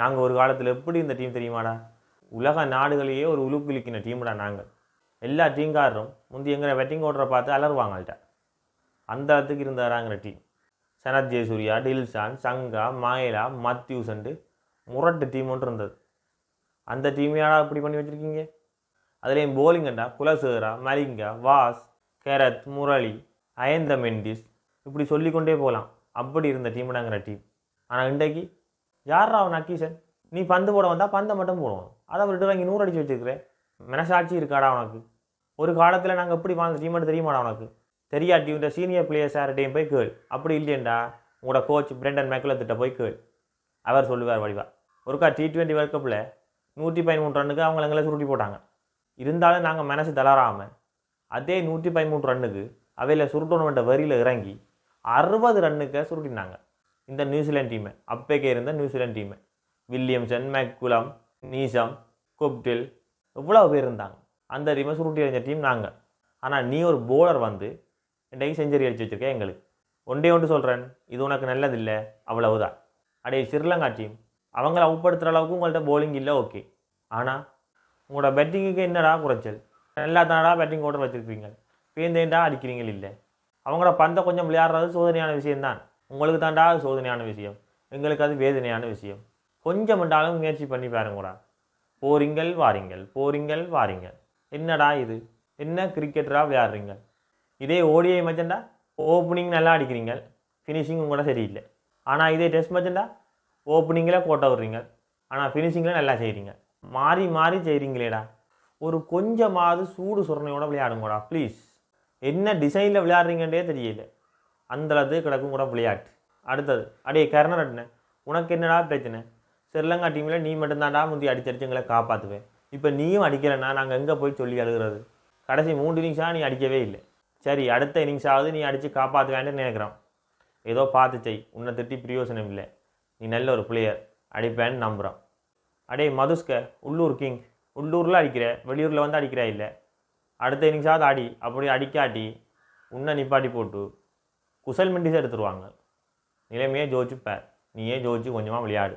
நாங்கள் ஒரு காலத்தில் எப்படி இந்த டீம் தெரியுமாடா? உலக நாடுகளையே ஒரு உலுக்குலிக்கின டீம்டா நாங்கள் எல்லா டீம்காரரும் முந்தி எங்கிற வெட்டிங் ஓடுற பார்த்து அலறுவாங்கள்ட்ட அந்த இடத்துக்கு இருந்தாராங்கிற டீம் சனத் ஜெயசூர்யா டில்ஷான் சங்கா மாயலா மத்யூசன்ட்டு முரட்டு டீம் ஒன்று இருந்தது. அந்த டீமையாடா இப்படி பண்ணி வச்சுருக்கீங்க? அதுலேயும் போலிங்கண்டா குலசேகரா மலிங்கா வாஸ் கேரத் முரளி அயந்த மெண்டிஸ் இப்படி சொல்லிக்கொண்டே போகலாம் அப்படி இருந்த டீம்டாங்கிற டீம் ஆனால் இன்றைக்கு யாரா அவன் நக்கீசன் நீ பந்து போட வந்தால் பந்தை மட்டும் போடுவான். அதை விட்டு வாங்கி நூறு அடிச்சு வச்சுருக்கிறேன். மனசாட்சி இருக்காடா உனக்கு? ஒரு காலத்தில் நாங்கள் எப்படி வாழ்ந்த டீம் தெரியுமாடா உனக்கு? தெரியாட்டி இந்த சீனியர் பிளேயர்ஸ் யார்கிட்டையும் போய் கேள். அப்படி இல்லையண்டா? உங்களோட கோச் பிரெண்டன் மேக்குலத்திட்ட போய் கேள். அவர் சொல்லுவார் வடிவா. ஒருக்கா டி ட்வெண்ட்டி வேர்ல்ட் கப்பில் நூற்றி பதிமூணு ரன்னுக்கு அவங்க எங்களை சுருட்டி போட்டாங்க. இருந்தாலும் நாங்கள் மனசு தளராமல் அதே நூற்றி பதிமூணு ரன்னுக்கு அவையில் சுருட்டணுமென்ற வரியில் இறங்கி அறுபது ரன்னுக்கு சுருட்டினாங்க. இந்த நியூசிலாந்து டீமை அப்பேக்கே இருந்த நியூசிலாந்து டீமை வில்லியம்சன் மேக்குலம் நீசம் கொப்டில் இவ்வளோ பேர் இருந்தாங்க? அந்த டீமை சுருட்டி அடைஞ்ச டீம் நாங்கள் ஆனால் நீ ஒரு போலர் வந்து இன்றைக்கு செஞ்சுரி அடிச்சு வச்சிருக்க எங்களுக்கு? ஒன்றே ஒன்று சொல்கிறேன் இது உனக்கு நல்லதில்லை. அவ்வளவுதான். அடைய ஸ்ரீலங்கா டீம் அவங்கள அவுட்படுத்துகிற அளவுக்கு உங்கள்கிட்ட போலிங் இல்லை ஓகே ஆனால் உங்களோட பேட்டிங்குக்கு என்னடா குறைச்சல்? நல்லா தானடா பேட்டிங் ஓட்டர் வச்சுருக்கீங்க பேந்தேண்டா அடிக்கிறீங்க இல்லை. அவங்களோட பந்தை கொஞ்சம் விளையாடுறது சோதனையான விஷயம்தான். உங்களுக்கு தாண்டா சோதனையான விஷயம். எங்களுக்கு அது வேதனையான விஷயம். கொஞ்சம் என்றாலும் முயற்சி பண்ணி பாருங்கடா. போறீங்கள் வாரீங்கள். போறீங்கள் வாரீங்கள். என்னடா இது? என்ன கிரிக்கெட்டராக விளையாடுறீங்க? இதே ஓடிஐ மச்சண்டா ஓப்பனிங் நல்லா அடிக்கிறீங்க. ஃபினிஷிங் கூட சரியில்லை. ஆனால் இதே டெஸ்ட் மச்சண்டா ஓப்பனிங்கில் கோட்டை விடுறீங்க. ஆனால் ஃபினிஷிங்கில் நல்லா செய்கிறீங்க மாறி மாறி செய்கிறீங்களேடா ஒரு கொஞ்சமாவது சூடு சுரணையோட விளையாடுங்கடா ப்ளீஸ் என்ன டிசைனில் விளையாடுறீங்கன்றே தெரியல. அந்தளவு கிடக்கும் கூட விளையாட்டு. அடுத்தது அடே கர்ணரட்ன உனக்கு என்னடா பிரச்சனை? ஸ்ரீலங்கா டீமில் நீ மட்டும்தான்டா முந்தி அடிச்சடிச்சு எங்களை காப்பாற்றுவேன் இப்போ நீயும் அடிக்கலைன்னா நாங்கள் எங்கே போய் சொல்லி அழுகிறது? கடைசி மூணு இன்னிங்ஸாக நீ அடிக்கவே இல்லை. சரி அடுத்த இன்னிங்ஸாவது நீ அடித்து காப்பாற்றுவேன்னு நினைக்கிறான் ஏதோ பார்த்து செய் உன்னை திட்டி பிரயோசனம் இல்லை. நீ நல்ல ஒரு பிளேயர் அடிப்பேன்னு நம்புகிறான் அடே மதுஸ்க உள்ளூர் கிங் உள்ளூரில் அடிக்கிற வெளியூரில் வந்து அடிக்கிறா இல்லை. அடுத்த இன்னிங்ஸாவது ஆடி அப்படி அடிக்காட்டி உன்னை நிப்பாட்டி போட்டு குசல் மெண்டிஸை எடுத்துருவாங்க. நிலைமையே ஜோதிச்சுப்பார் நீயே ஜோதிச்சு கொஞ்சமாக விளையாடு.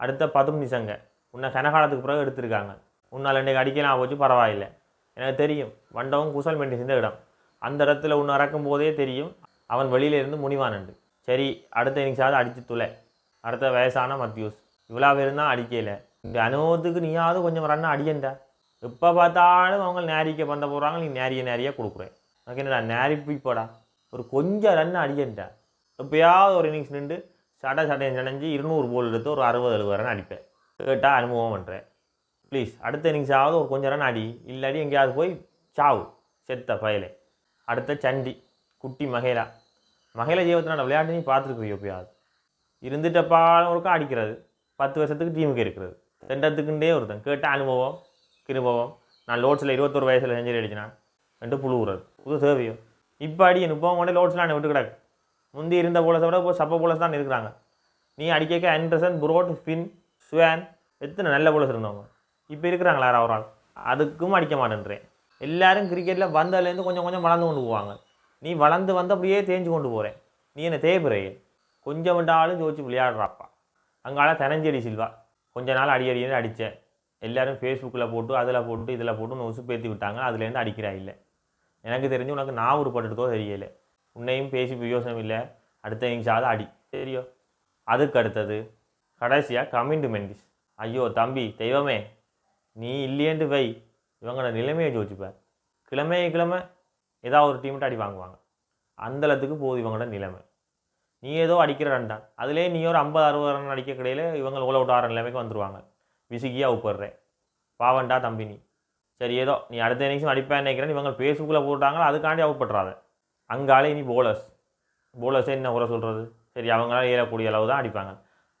அடுத்த பதும் நிசங்க. உன்னை கனகாலத்துக்கு பிறகு எடுத்திருக்காங்க. உன்னால் இன்றைக்கு அடிக்கலாம் போச்சு பரவாயில்லை. எனக்கு தெரியும் வண்டவும் குசல் மெண்டிஸ் இடம். அந்த இடத்துல உன்னை இறக்கும் போதே தெரியும் அவன் வெளியிலேருந்து முனிவானண்டு சரி அடுத்த இன்னிங்ஸாவது அடித்து துளை. அடுத்த வயசான மத்யூஸ் இவ்வளோ இருந்தால் தான் அடிக்கல இந்த அனுபவத்துக்கு நீயாவது கொஞ்சம் ரன் அடியண்டா. எப்போ பார்த்தாலும் அவங்க நேரிக்க பந்த போகிறாங்க நீ நேரிய நேரியாக கொடுக்குறேன் எனக்கு என்னடா நேரி போடா. ஒரு கொஞ்சம் ரன் அடியண்டா எப்பயாவது ஒரு இன்னிங்ஸ் நின்று சட சடையை நினைஞ்சு இருநூறு போல் எடுத்து ஒரு அறுபது எழுபது ரன் அடிப்பேன். கேட்டால் அனுபவம் பண்ணுறேன் ப்ளீஸ் அடுத்த இன்னிங்ஸாவது ஒரு கொஞ்சம் ரன் அடி. இல்லாட்டி எங்கேயாவது போய் சாவு செத்த பயலே அடுத்த சண்டி குட்டி மகேலா. மகேலா ஜீவத்தினோட விளையாட்டு நீ பார்த்துருக்குறியோ எப்பயாவது. இருந்துட்டப்பாலும் ஒருக்கா அடிக்கிறது. பத்து வருஷத்துக்கு டீமுக்கு இருக்கிறது. ரெண்டத்துக்குண்டே ஒருத்தன். கேட்ட அனுபவம் கிருபவம். நான் லோட்ஸில் இருபத்தொரு வயசில் செஞ்சு அடிச்சினான் ரெண்டு புழுவுறது புது தேவையோ இப்போ அடி முப்பது கொண்டே லோட்ஸ்லாம் விட்டு கிடக்கு முந்தி இருந்த போலஸை விட இப்போ சப்ப போலஸ் தான் இருக்கிறாங்க. நீ அடிக்க ஆண்டர்சன் புரோட் ஃபின் ஸ்வேன் எத்தனை நல்ல போலஸ் இருந்தவங்க. இப்போ இருக்கிறாங்களா யாரா ஒரு ஆள்? அதுக்கும் அடிக்க மாட்டேன்றேன். எல்லாரும் கிரிக்கெட்டில் வந்ததுலேருந்து கொஞ்சம் கொஞ்சம் வளர்ந்து கொண்டு போவாங்க. நீ வளர்ந்து வந்து அப்படியே தேஞ்சு கொண்டு போகிறேன் நீ என்ன தேய்பிறையே கொஞ்சம் விட்டாலும் ஜோதிச்சு விளையாடுறாப்பா. அங்கால தனஞ்செடி சில்வா. கொஞ்ச நாள் அடி அடின்னு அடித்தேன் எல்லோரும் ஃபேஸ்புக்கில் போட்டு அதில் போட்டு இதில் போட்டு நொசு பேத்தி விட்டாங்க. அதுலேருந்து அடிக்கிறா இல்லை. எனக்கு தெரிஞ்சு உனக்கு நான் உருப்பட்டுட்டதோ தெரியலை. உன்னையும் பேசி பிரயோசனம் இல்லை. அடுத்த இன்னிங்ஸாவது அடி. தெரியும் அதுக்கு அடுத்தது கடைசியாக கமிண்டு ஐயோ தம்பி தெய்வமே நீ இல்லையேன்ட்டு வை. இவங்களோட நிலைமையை ஜோதிச்சுப்பார் கிழமை கிழமை ஏதாவது ஒரு டீம்கிட்ட அடி வாங்குவாங்க. அந்தளத்துக்கு போகுது இவங்களோட நிலைமை. நீ ஏதோ அடிக்கிற ரன் தான். அதுலேயே நீ ஒரு ஐம்பது அறுபது ரன் அடிக்க கிடையில இவங்க உள்ள விட்டு ஆறு நிலைமைக்கு வந்துடுவாங்க விசுகியாக உட்படுறேன் பாவண்டா தம்பி நீ. சரி ஏதோ நீ அடுத்த இன்னிங்ஸும் அடிப்பேன் நினைக்கிறேன் இவங்க ஃபேஸ்புக்கில் போட்டாங்களோ? அதுக்காண்டி அவுட்பட்டுறாத அங்காலே நீ போலர்ஸ் போலர்ஸே என்ன குறை சொல்கிறது சரி அவங்களால ஏறக்கூடிய அளவு தான் அடிப்பாங்க.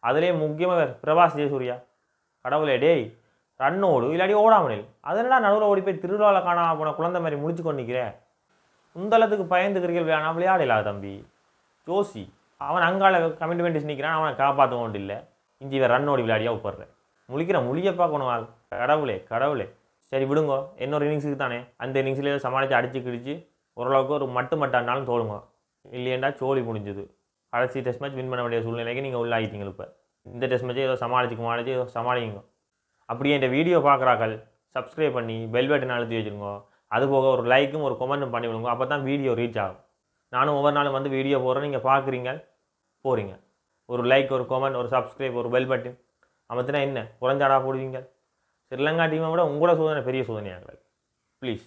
அதுலேயே முக்கியமாக பிரபாஸ் ஜெயசூர்யா. கடவுளே டேய் ரன்னோடு இல்லாடி ஓடாமனில் அதனடா நடுவில் ஓடி போய் திருவிழாவில் காணாமல் போன குழந்தை மாதிரி முடிச்சு கொண்டிருக்கிறேன் உந்தளத்துக்கு பயந்து கிரிக்கெட் விளையாட தம்பி. ஜோசி அவன் அங்கால கமிட்மெண்ட் நிற்கிறான் அவனை காப்பாற்ற இல்லை. இஞ்சி இவன் ரன் ஓடி விளையாடியா உட்படுறேன் முழிக்கிற முழிய பார்க்கணும் கடவுளே கடவுளே. சரி விடுங்க. இன்னொரு இன்னிங்ஸுக்கு தானே. அந்த இன்னிங்ஸ்லேயே சமாளித்து அடிச்சு கிடிச்சு ஓரளவுக்கு ஒரு மட்டு மட்டானாலும் தோழுங்க இல்லையேண்டா சோழி முடிஞ்சுது. கடைசி டெஸ்ட் மேட்ச் வின் பண்ண வேண்டிய சூழ்நிலைக்கு நீங்கள் உள்ளாகிட்டீங்க இப்போ. இந்த டெஸ்ட் மேட்சே ஏதோ சமாளிச்சுக்கு மாளிச்சு ஏதோ சமாளிங்க. அப்படியே இந்த வீடியோ பார்க்குறாக்கள் சப்ஸ்கிரைப் பண்ணி பெல் பட்டன் அழுத்தி வச்சுருங்க. அது போக ஒரு லைக்கும் ஒரு கமெண்ட்டும் பண்ணி விடுங்க. அப்போ தான் வீடியோ ரீச் ஆகும். நானும் ஒவ்வொரு நாளும் வந்து வீடியோ போடுறேன். நீங்கள் பார்க்குறீங்க போகிறீங்க ஒரு லைக் ஒரு கமெண்ட் ஒரு சப்ஸ்கிரைப் ஒரு பெல் பட்டன் அமர்த்தினா என்ன? குறைஞ்சாடா போடுவீங்க. ஸ்ரீலங்கா டீமை விட உங்களோட சோதனை பெரிய சோதனையாக ப்ளீஸ்